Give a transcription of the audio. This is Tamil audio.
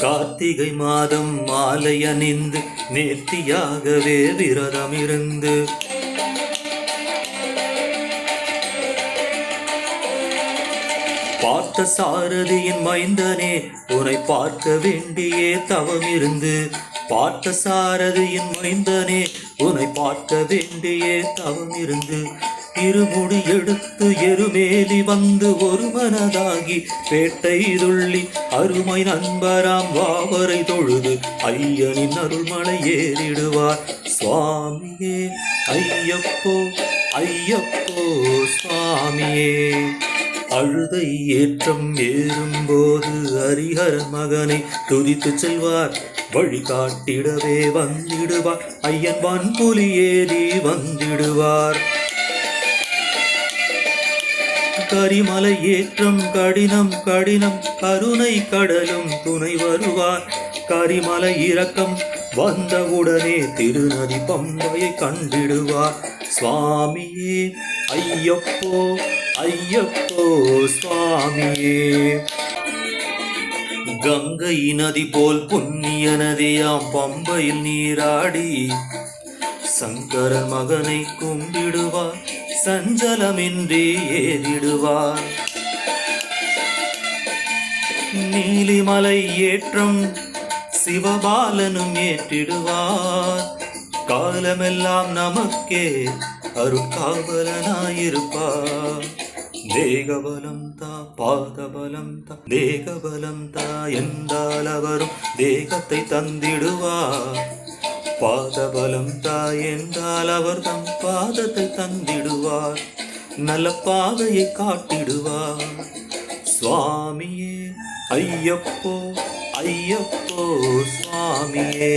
கார்த்திகை மாதம் மாலை அணிந்து நேர்த்தியாகவே விரதம் இருந்து பார்த்த சாரதியின் மைந்தனே உன்னை பார்க்க வேண்டியே தவம் இருந்து பார்த்த சாரதியின் மைந்தனே உன்னை பார்க்க வேண்டியே தவம் இருந்து இருமுடி எடுத்து எருமேலி வந்து ஒரு மனதாகி பேட்டை துள்ளி அருமை நண்பராம் வாவரை தொழுது ஐயனின் அருள்மலை ஏறிடுவார். சுவாமியே ஐயப்போ ஐயப்போ சுவாமியே. அழுதை ஏற்றம் ஏறும்போது ஹரிஹர மகனை துதித்து செல்வார். வழிகாட்டிடவே வந்திடுவார். ஐயன் வன்புலி ஏறி வந்திடுவார். கரிமலை ஏற்றம் கடினம் கடினம் கருணை கடலும் துணை வருவார். கரிமலை இறக்கம் வந்தவுடனே திருநதி பம்பையை கண்டிடுவார். சுவாமியே ஐயப்போ ஐயப்போ சுவாமியே. கங்கை நதி போல் புண்ணிய நதியாம் பம்பையில் நீராடி சங்கரன் மகனை கும்பிடுவார். சஞ்சலமின்றி ஏறிடுவார். நீலிமலை ஏற்றம் சிவபாலனும் ஏற்றிடுவார். காலமெல்லாம் நமக்கே அருட்காவலனாயிருப்பார். தேகபலம் தா பாதபலம் தா தேகபலம் தா என்றால் அவரும் தேகத்தை தந்திடுவார். பாதபலம் தா என்றால் அவர் தம் பாதத்தை தந்திடுவார். நல்ல பாதையை காட்டிடுவார். சுவாமியே ஐயப்போ ஐயப்போ சுவாமியே.